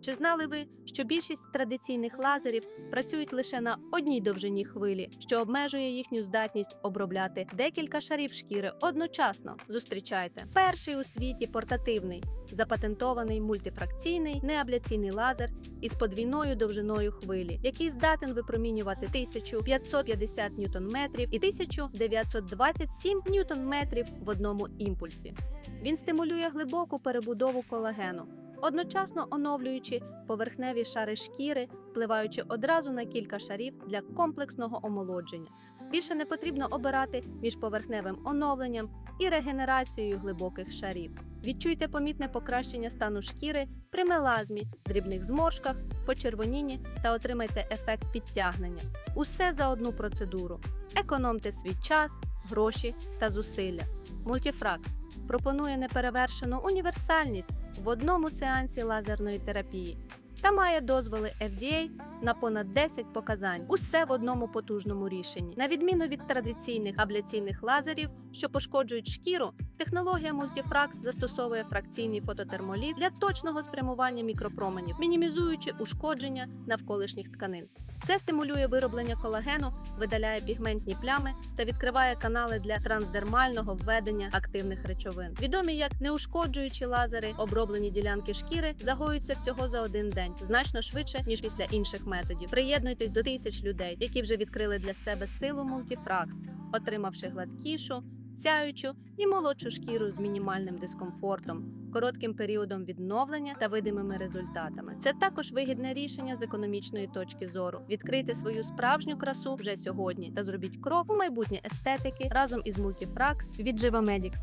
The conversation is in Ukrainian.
Чи знали ви, що більшість традиційних лазерів працюють лише на одній довжині хвилі, що обмежує їхню здатність обробляти декілька шарів шкіри одночасно? Зустрічайте перший у світі портативний, запатентований мультифракційний неабляційний лазер із подвійною довжиною хвилі, який здатен випромінювати 1550 ньютон-метрів і 1927 ньютон-метрів в одному імпульсі. Він стимулює глибоку перебудову колагену, одночасно оновлюючи поверхневі шари шкіри, впливаючи одразу на кілька шарів для комплексного омолодження. Більше не потрібно обирати між поверхневим оновленням і регенерацією глибоких шарів. Відчуйте помітне покращення стану шкіри при мелазмі, дрібних зморшках, почервонінні та отримайте ефект підтягнення. Усе за одну процедуру. Економте свій час, гроші та зусилля. Мультифракс пропонує неперевершену універсальність в одному сеансі лазерної терапії та має дозволи FDA на понад 10 показань. Усе в одному потужному рішенні. На відміну від традиційних абляційних лазерів, що пошкоджують шкіру, технологія Multifrax застосовує фракційний фототермоліз для точного спрямування мікропроменів, мінімізуючи ушкодження навколишніх тканин. Це стимулює вироблення колагену, видаляє пігментні плями та відкриває канали для трансдермального введення активних речовин. Відомі як неушкоджуючі лазери, оброблені ділянки шкіри загоюються всього за один день, значно швидше ніж після інших методів. Приєднуйтесь до тисяч людей, які вже відкрили для себе силу мультифракс, отримавши гладкішу, сяючу і молодшу шкіру з мінімальним дискомфортом, коротким періодом відновлення та видимими результатами. Це також вигідне рішення з економічної точки зору. Відкрийте свою справжню красу вже сьогодні та зробіть крок у майбутнє естетики разом із Multifrax від Живомедікс.